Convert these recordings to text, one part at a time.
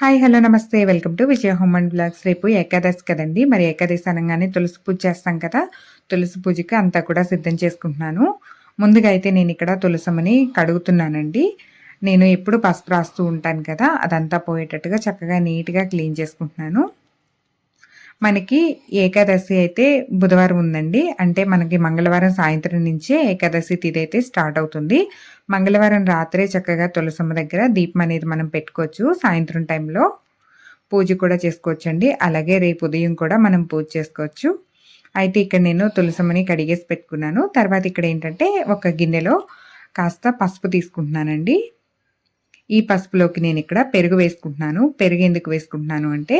Hi hello నమస్తే. Welcome to Vijaya home and blogs. రేపు ఏకాదశి కదండి. మరి ఏకాదశి అనగానే తులసి పూజ చేస్తాం కదా. తులసి పూజకి అంతా కూడా సిద్ధం చేసుకుంటున్నాను. ముందుగా అయితే నేను ఇక్కడ తులసమ్మని కడుగుతున్నానండి. నేను ఎప్పుడు పసుపు రాస్తూ ఉంటాను కదా అదంతా పోయేటట్టుగా చక్కగా నీట్గా క్లీన్ చేసుకుంటున్నాను. మనకి ఏకాదశి అయితే బుధవారం ఉందండి. అంటే మనకి మంగళవారం సాయంత్రం నుంచే ఏకాదశి తిథి అయితే స్టార్ట్ అవుతుంది. మంగళవారం రాత్రే చక్కగా తులసమ్మ దగ్గర దీపం అనేది మనం పెట్టుకోవచ్చు సాయంత్రం టైంలో. పూజ కూడా చేసుకోవచ్చు అండి అలాగే రేపు ఉదయం కూడా మనం పూజ చేసుకోవచ్చు. అయితే ఇక్కడ నేను తులసమ్మని కడిగేసి పెట్టుకున్నాను. తర్వాత ఇక్కడ ఏంటంటే ఒక గిన్నెలో కాస్త పసుపు తీసుకుంటున్నానండి. ఈ పసుపులోకి నేను ఇక్కడ పెరుగు వేసుకుంటున్నాను. పెరుగు ఎందుకు వేసుకుంటున్నాను అంటే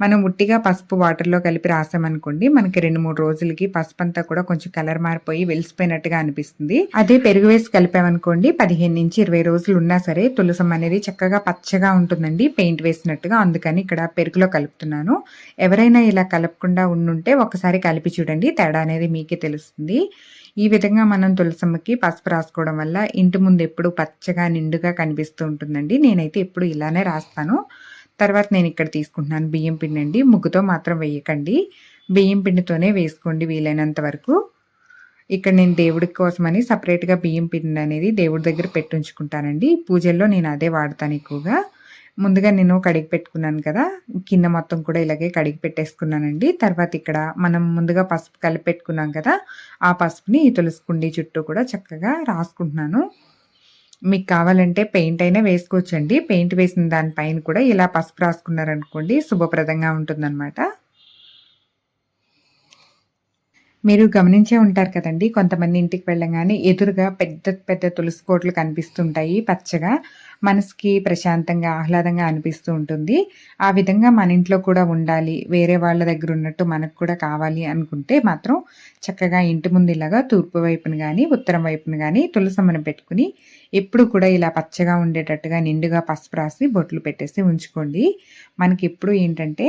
మనం ఉట్టిగా పసుపు వాటర్లో కలిపి రాసామనుకోండి మనకి రెండు మూడు రోజులకి పసుపు అంతా కూడా కొంచెం కలర్ మారిపోయి వెలిసిపోయినట్టుగా అనిపిస్తుంది. అదే పెరుగు వేసి కలిపామనుకోండి పదిహేను నుంచి ఇరవై రోజులు ఉన్నా సరే తులసం అనేది చక్కగా పచ్చగా ఉంటుందండి పెయింట్ వేసినట్టుగా. అందుకని ఇక్కడ పెరుగులో కలుపుతున్నాను. ఎవరైనా ఇలా కలపకుండా ఉండుంటే ఒకసారి కలిపి చూడండి తేడా అనేది మీకే తెలుస్తుంది. ఈ విధంగా మనం తులసమ్మకి పసుపు రాసుకోవడం వల్ల ఇంటి ముందు ఎప్పుడు పచ్చగా నిండుగా కనిపిస్తూ ఉంటుందండి. నేనైతే ఎప్పుడు ఇలానే రాస్తాను. తర్వాత నేను ఇక్కడ తీసుకుంటున్నాను బియ్యం పిండి అండి. ముగ్గుతో మాత్రం వేయకండి. బియ్యం పిండితోనే వేసుకోండి వీలైనంత వరకు. ఇక్కడ నేను దేవుడి కోసమని సపరేట్గా బియ్యం పిండి అనేది దేవుడి దగ్గర పెట్టుంచుకుంటానండి పూజల్లో నేను అదే వాడతాను ఎక్కువగా. ముందుగా నేను కడిగి పెట్టుకున్నాను కదా కింద మొత్తం కూడా ఇలాగే కడిగి పెట్టేసుకున్నానండి. తర్వాత ఇక్కడ మనం ముందుగా పసుపు కలిపి పెట్టుకున్నాం కదా ఆ పసుపుని తులసి కుండీ చుట్టూ కూడా చక్కగా రాసుకుంటున్నాను. మీకు కావాలంటే పెయింట్ అయినా వేసుకోవచ్చండి. పెయింట్ వేసిన దానిపైన కూడా ఇలా పసుపు రాసుకున్నారనుకోండి శుభప్రదంగా ఉంటుందన్నమాట. మీరు గమనించే ఉంటారు కదండి కొంతమంది ఇంటికి వెళ్ళగానే ఎదురుగా పెద్ద పెద్ద తులసి కోట్లు కనిపిస్తుంటాయి పచ్చగా. మనసుకి ప్రశాంతంగా ఆహ్లాదంగా అనిపిస్తూ ఉంటుంది. ఆ విధంగా మన ఇంట్లో కూడా ఉండాలి. వేరే వాళ్ళ దగ్గర ఉన్నట్టు మనకు కూడా కావాలి అనుకుంటే మాత్రం చక్కగా ఇంటి ముందు ఇలాగా తూర్పు వైపున కానీ ఉత్తరం వైపున కానీ తులసమ్మను పెట్టుకుని ఎప్పుడు కూడా ఇలా పచ్చగా ఉండేటట్టుగా నిండుగా పసుపు రాసి బొట్లు పెట్టేసి ఉంచుకోండి. మనకి ఎప్పుడు ఏంటంటే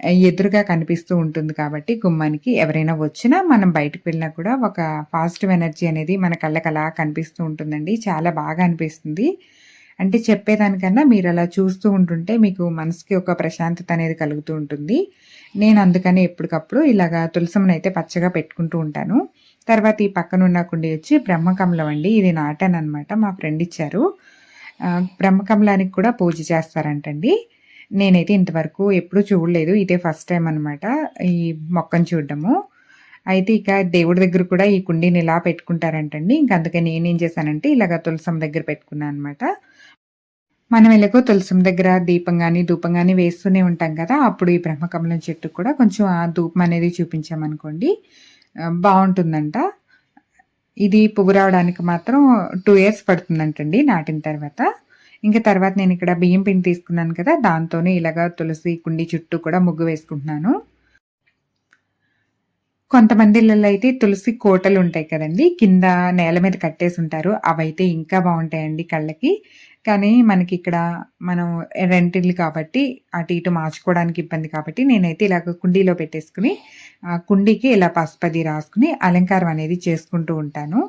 ఎదురుగా కనిపిస్తూ ఉంటుంది కాబట్టి గుమ్మానికి ఎవరైనా వచ్చినా మనం బయటకు వెళ్ళినా కూడా ఒక పాజిటివ్ ఎనర్జీ అనేది మన కళ్ళకి అలా కనిపిస్తూ ఉంటుందండి. చాలా బాగా అనిపిస్తుంది. అంటే చెప్పేదానికన్నా మీరు అలా చూస్తూ ఉంటుంటే మీకు మనసుకి ఒక ప్రశాంతత అనేది కలుగుతూ ఉంటుంది. నేను అందుకని ఎప్పటికప్పుడు ఇలాగా తులసమును అయితే పచ్చగా పెట్టుకుంటూ ఉంటాను. తర్వాత ఈ పక్కన ఉన్న కుండి వచ్చి బ్రహ్మకమలం అండి. ఇది నాటాను అనమాట మా ఫ్రెండ్ ఇచ్చారు. బ్రహ్మకమలానికి కూడా పూజ చేస్తారంటండి. నేనైతే ఇంతవరకు ఎప్పుడు చూడలేదు. ఇదే ఫస్ట్ టైం అనమాట ఈ మొక్కను చూడడము. అయితే ఇక దేవుడి దగ్గర కూడా ఈ కుండీని ఇలా పెట్టుకుంటారంటండి. ఇంక అందుకని నేనేం చేశానంటే ఇలాగ తులసం దగ్గర పెట్టుకున్నాను అనమాట మనం ఎలాగో తులసం దగ్గర దీపం కానీ ధూపం కానీ వేస్తూనే ఉంటాం కదా అప్పుడు ఈ బ్రహ్మకమలం చెట్టు కూడా కొంచెం ఆ ధూపం అనేది చూపించామనుకోండి బాగుంటుందంట. ఇది పువ్వు రావడానికి మాత్రం టూ ఇయర్స్ పడుతుందంటండి నాటిన తర్వాత. ఇంకా తర్వాత నేను ఇక్కడ బియ్యం పిండి తీసుకున్నాను కదా దాంతోనే ఇలాగా తులసి కుండి చుట్టూ కూడా ముగ్గు వేసుకుంటున్నాను. కొంతమంది ఇళ్ళల్లో అయితే తులసి కోటలు ఉంటాయి కదండి కింద నేల మీద కట్టేసి ఉంటారు. అవైతే ఇంకా బాగుంటాయండి కళ్ళకి. కానీ మనకి ఇక్కడ మనం రెంటిల్లు కాబట్టి అటు ఇటు మార్చుకోవడానికి ఇబ్బంది కాబట్టి నేనైతే ఇలాగ కుండీలో పెట్టేసుకుని ఆ కుండీకి ఇలా పసుపది రాసుకుని అలంకారం అనేది చేసుకుంటూ ఉంటాను.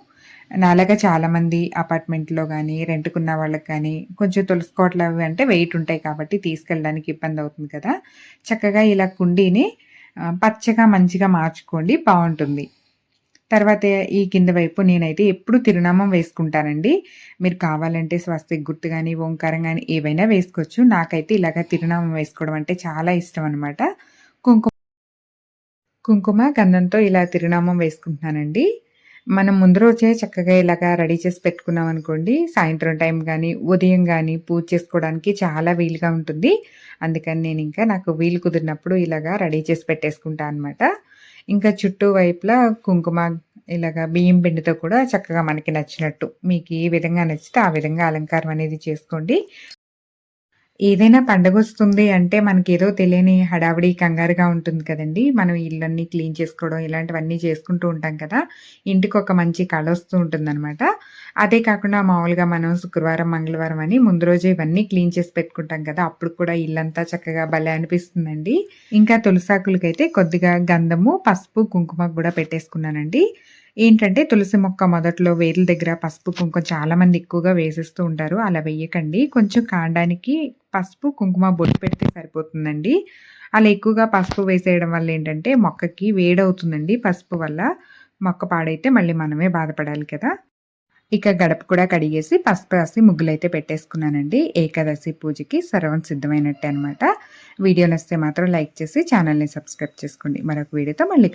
నాలాగా చాలామంది అపార్ట్మెంట్లో కానీ రెంట్కున్న వాళ్ళకి కానీ కొంచెం తులసుకోవట్లు అవి అంటే వెయిట్ ఉంటాయి కాబట్టి తీసుకెళ్ళడానికి ఇబ్బంది అవుతుంది కదా. చక్కగా ఇలా కుండీని పచ్చగా మంచిగా మార్చుకోండి బాగుంటుంది. తర్వాత ఈ కింద వైపు నేనైతే ఎప్పుడు తిరునామం వేసుకుంటానండి. మీరు కావాలంటే స్వస్తిక్ గుర్తు కానీ ఓంకారం కానీ ఏవైనా వేసుకోవచ్చు. నాకైతే ఇలాగ తిరునామం వేసుకోవడం అంటే చాలా ఇష్టం అనమాట కుంకుమ కుంకుమ గంధంతో ఇలా తిరునామం వేసుకుంటున్నానండి. మనం ముందు రోజే చక్కగా ఇలాగా రెడీ చేసి పెట్టుకున్నాం అనుకోండి. సాయంత్రం టైం కానీ ఉదయం కానీ పూజ చేసుకోవడానికి చాలా వీలుగా ఉంటుంది. అందుకని నేను ఇంకా నాకు వీలు కుదిరినప్పుడు ఇలాగా రెడీ చేసి పెట్టేసుకుంటా అనమాట ఇంకా చుట్టూ వైపులా కుంకుమ ఇలాగా బియ్యం పిండితో కూడా చక్కగా మనకి నచ్చినట్టు. మీకు ఏ విధంగా నచ్చితే ఆ విధంగా అలంకారం అనేది చేసుకోండి. ఏదైనా పండగ వస్తుంది అంటే మనకి ఏదో తెలియని హడావిడి కంగారుగా ఉంటుంది కదండి. మనం ఇళ్ళన్నీ క్లీన్ చేసుకోవడం ఇలాంటివన్నీ చేసుకుంటూ ఉంటాం కదా. ఇంటికి ఒక మంచి కళ వస్తూ ఉంటుందన్నమాట. అదే కాకుండా మామూలుగా మనం శుక్రవారం మంగళవారం అని ముందు రోజు ఇవన్నీ క్లీన్ చేసి పెట్టుకుంటాం కదా. అప్పుడు కూడా ఇల్లంతా చక్కగా భలే అనిపిస్తుందండి. ఇంకా తులసాకులకైతే కొద్దిగా గంధము పసుపు కుంకుమ కూడా పెట్టేసుకున్నానండి. ఏంటంటే తులసి మొక్క మొదట్లో వేర్ల దగ్గర పసుపు కుంకుమ చాలా మంది ఎక్కువగా వేసేస్తూ ఉంటారు. అలా వేయకండి. కొంచెం కాండానికి పసుపు కుంకుమ బొట్టు పెడితే సరిపోతుందండి. అలా ఎక్కువగా పసుపు వేసేయడం వల్ల ఏంటంటే మొక్కకి వేడవుతుందండి పసుపు వల్ల. మొక్క పాడైతే మళ్ళీ మనమే బాధపడాలి కదా. ఇక గడప కూడా కడిగేసి పసుపు రాసి ముగ్గులైతే పెట్టేసుకున్నానండి. ఏకాదశి పూజకి సర్వం సిద్ధమైనట్టే అనమాట వీడియో నచ్చితే మాత్రం లైక్ చేసి ఛానల్ని సబ్స్క్రైబ్ చేసుకోండి. మరొక వీడియోతో మళ్ళీ